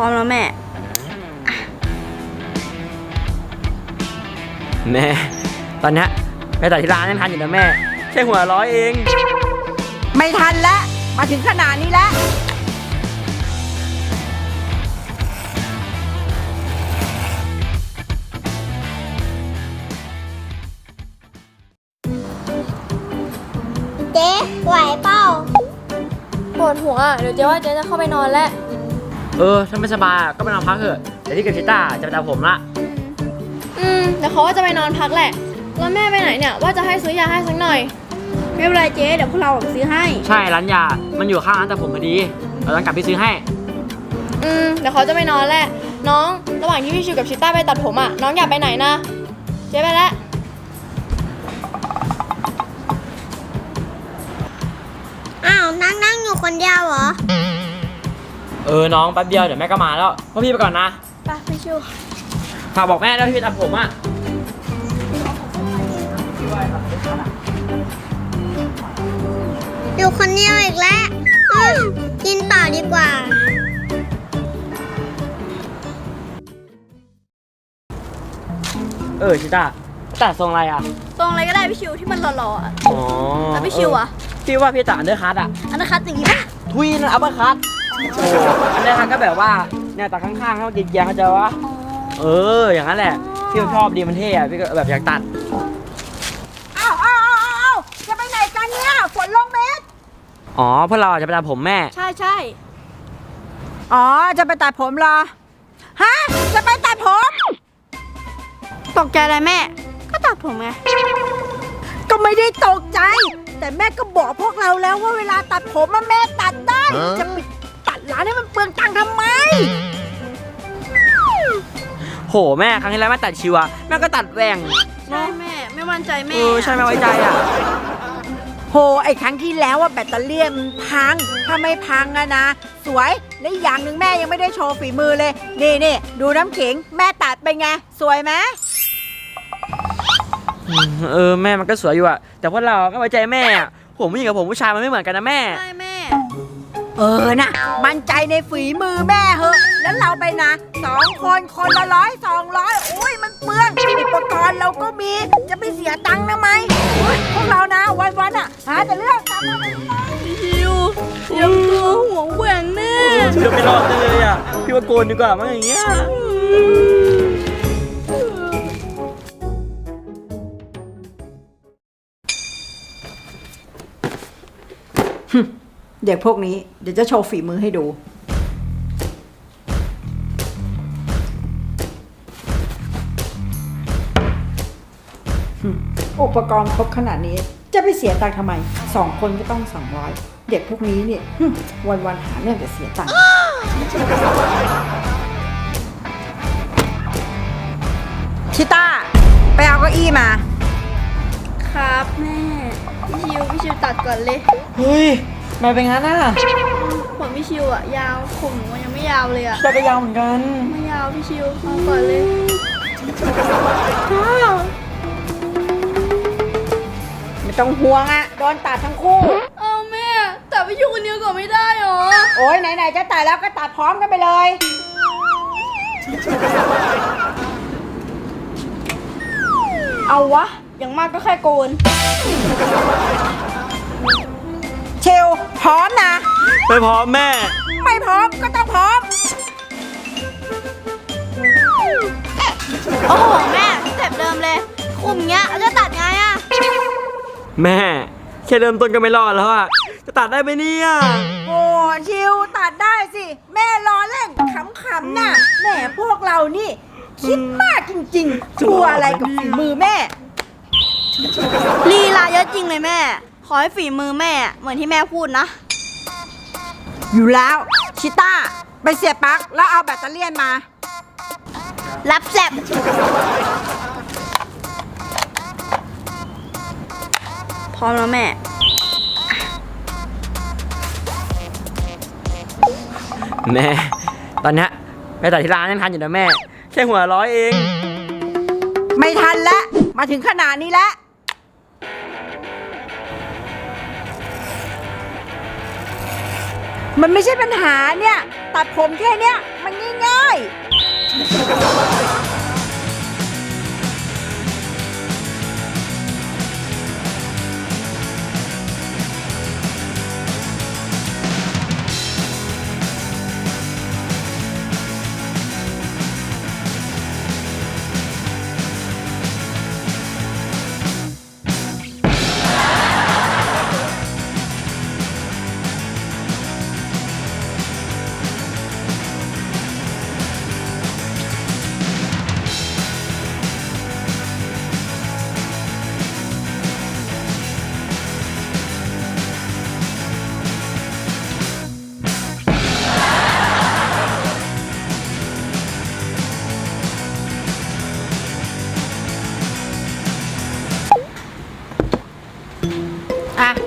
ร้อมแล้วแม่ แม่ ตอนเนี้ยไปตัดที่ร้านยังทันอยู่นะแม่ แค่หัวร้อยเอง ไม่ทันแล้ว มาถึงขนาดนี้แล้ว เจ๊ไหวเปล่า ปวดหัวอะเดี๋ยวเจ๊ว่าเจ๊จะเข้าไปนอนแล้ว เออถ้าไม่สบายก็ไปนอนพักเถอะแต่ที่กับชิต้าจะไปตามผมละอืมเดี๋ยวเขาว่าจะไปนอนพักแหละ แล้วแม่ไปไหนเนี่ย ว่าจะให้ซื้อยาให้สักหน่อย ไม่เป็นไรเจ๊เดี๋ยวพวกเราซื้อให้ ใช่ร้านยา มันอยู่ข้างร้านแต่ผมพอดีเราต้องกลับไปซื้อให้ อืมเดี๋ยวเขาจะไปนอนแหละ น้องระหว่างที่พี่ชิวกับชิต้าไปตัดผมอะน้องอยากไปไหนนะเจ๊ไปแล้วอ้าวนั่งนั่งอยู่คนเดียวเหรอ เออน้องแป๊บเดียวเดี๋ยวแม่ก็มาแล้วพ่อพี่ไปก่อนนะไปพี่ชิวฝากบอกแม่ด้วยที่ไปตัดผมอะอยู่คนเดียวอีกแล้วอืมกินต่อดีกว่า เออชิต้าตัดทรงอะไรอะตรงอะไรก็ได้พี่ชิวที่มันหล่อๆอะอ๋อแล้วพี่ชิวอะเพี่ว่าพี่ตัดอันเดอร์คัทอะอันนั้นคัดอย่างนี้ปะทุยนั่นอัปเปอร์คัทโอ้อันเดอร์คัทก็แบบว่าเนี่ยตัดข้างๆให้มันติดยางเข้าใจวะเออ อย่างนั้นแหละพี่ชอบดีมันเท่อะพี่ก็แบบอยากตัด อ้าวอ้าวอ้าวอ้าวจะไปไหนกันเนี่ยฝนลงเม็ดอ๋อพวกเราจะไปตัดผมแม่ ใช่ใช่อ๋อ จะไปตัดผมเหรอ ฮะ จะไปตัดผม ตกใจอะไรแม่ ก็ตัดผมไง ก็ไม่ได้ตกใจ แต่แม่ก็บอกพวกเราแล้วว่าเวลาตัดผมอะแม่ตัดได้ จะไปตัด ร้านให้มันเปลืองตังค์ทำไม โหแม่ครั้งที่แล้วแม่ตัดชิวอะแม่ก็ตัดแหว่งใช่แม่ ไม่มั่นใจแม่เออใช่แม่ไว้ใจอะโหไอ้ครั้งที่แล้วว่าแบตเตอรี่มันพัง ถ้าไม่พังอะนะ สวยและอีกอย่างหนึ่งแม่ยังไม่ได้โชว์ฝีมือเลย นี่นี่ดูน้ำขิง แม่ตัดเป็นไง สวยไหมอืมเออแม่มันก็สวยอยู่อะแต่พวกเราก็ไว้ใจแม่อะผมผู้หญิงกับผมผู้ชายมันไม่เหมือนกันนะแม่ ใช่แม่ เออน่ะมั่นใจในฝีมือแม่เหอะ แล้วเราไปนะสองคนคนละร้อยสองร้อยอุ้ยมันเปลืองอุปกรณ์เราก็มีจะไปเสียตังค์ทำไมอุ๊ยพวกเรานะวันวันๆอะหาแต่เรื่องทำอะไรพี่ชิวยังตัวหัวแหว่งแน่ชิวไม่รอดเลยอะพี่ว่าโกนดีกว่ามั้งอย่างเงี้ย เด็กพวกนี้เดี๋ยวจะโชว์ฝีมือให้ดู อุปกรณ์ครบขนาดนี้ จะไปเสียตังค์ทำไมสองคนก็ต้องสองร้อยเด็กพวกนี้เนี่ยวันวันๆหาเรื่องแต่เสียตังค์ชิต้า ไปเอาเก้าอี้มา ครับแม่พี่ชิวพี่ชิวตัดก่อนเลย เฮ้ยทำไมาเป็นงั้นน่ะผมพี่ชิวอะยาวผมหนูยังไม่ยาวเลยอะจะก็ยาวเหมือนกัน ไม่ยาวพี่ชิวเอาก่อนเลยไม่ต้องห่วงอะโดนตัดทั้งคู่ เอาแม่ แต่พี่ชิวคนเดียวก่อนไม่ได้หรอ โอ้ยไหนๆจะตัดแล้วก็ตัดพร้อมกันไปเลย เอาวะ อย่างมากก็แค่โกนเชล พร้อมนะ ไปพร้อมแม่ ไม่พร้อมก็ต้องพร้อม โอ้โหแม่สเต็ปเดิมเลย คุมเงี้ยแล้วจะตัดไงอะแม่ แค่เริ่มต้นก็ไม่รอดแล้วอะจะตัดได้ไหมเนี่ยโอ้ชิวตัดได้สิ แม่รอเล่นขำๆน่ะแหมพวกเรานี่ คิดมากจริงๆกลัวอะไรกับฝีมือแม่ ลีลาเยอะจริงเลยแม่ข อให้ฝีมือแม่ เหมือนที่แม่พูดนะ อยู่แล้วชิต้า ไปเสียบปลั๊กแล้วเอาแบตเตอรี่ยนมา รับแซบพร้อมแล้วแม่ แม่ ตอนเนี้ยไปตัดที่ร้านยังทันอยู่นะแม่ แค่หัวร้อยเอง ไม่ทันแล้วมาถึงขนาดนี้แล้ว มันไม่ใช่ปัญหาเนี่ย ตัดผมแค่เนี้ยมันง่าย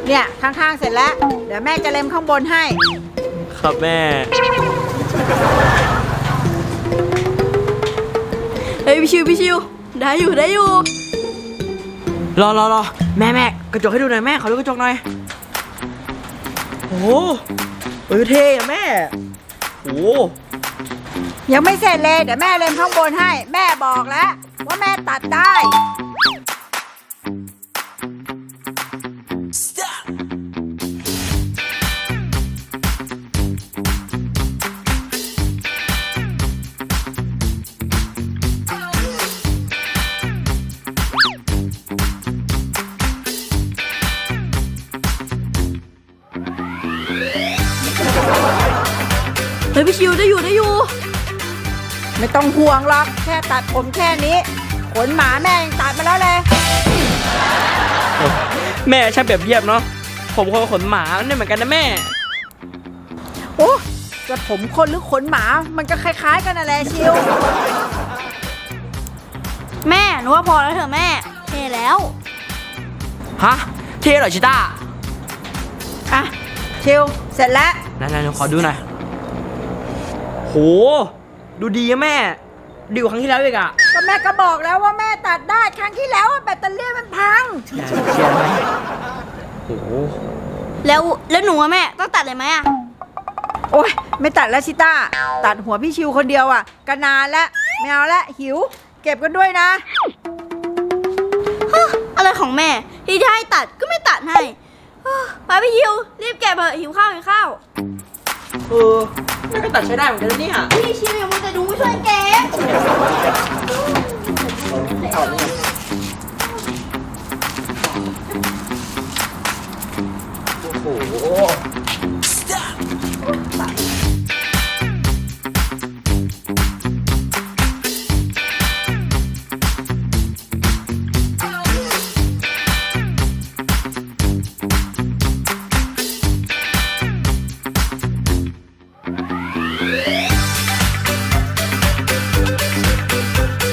เนี่ยข้างๆเสร็จแล้ว เดี๋ยวแม่จะเล็มข้างบนให้ ครับแม่ เฮ้ยพี่ชิวพี่ชิวได้อยู่ได้อยู่ รอรอรอแม่แม่กระจกให้ดูหน่อยแม่ขอดูกระจกหน่อยโอ้โหเออเท่อะแม่โอ้โหยังไม่เสร็จเลย เดี๋ยวแม่เล็มข้างบนให้ แม่บอกแล้ว ว่าแม่ตัดได้ อยู่ได้อยู่ ไม่ต้องห่วงหรอก แค่ตัดผมแค่นี้ ขนหมาแม่ยังตัดมาแล้วเลย แม่ช่างเปรียบเทียบเนาะผมคนขนหมาเนี่ยเหมือนกันนะแม่ โอ้จะผมคนหรือขนหมา มันก็คล้าย ๆ กันนั่นแหละชิว แม่หนูว่าพอแล้วเถอะแม่เท่แล้ว ฮะ เท่เหรอชิต้าอะชิวเสร็จแล้ว นั่นๆขอดูหน่อย โห ดูดีอะแม่ดีกว่าครั้งที่แล้วอีกอะก็แม่ก็บอกแล้วว่าแม่ตัดได้ครั้งที่แล้วอะแบตเตอรี่มันพัง อย่าเชียร์ไหมโหแล้วแล้วหนูอะแม่ต้องตัดเลยไหมอะโอ้ยไม่ตัดแล้วชิต้า ตัดหัวพี่ชิวคนเดียวอะก็นานแล้วไม่เอาแล้วหิว เก็บกันด้วยนะ ฮะอะไรของแม่ ที่จะให้ตัดก็ไม่ตัดให้เฮ้อไปพี่ชิวรีบแกะเถอะหิวข้าวหิวข้าว เออแม่ ก็ตัดใช้ได้เหมือนกันนะเนี่ย พี่ชิมอย่ามัวแต่ดูไม่ช่วยแกะโอ้โห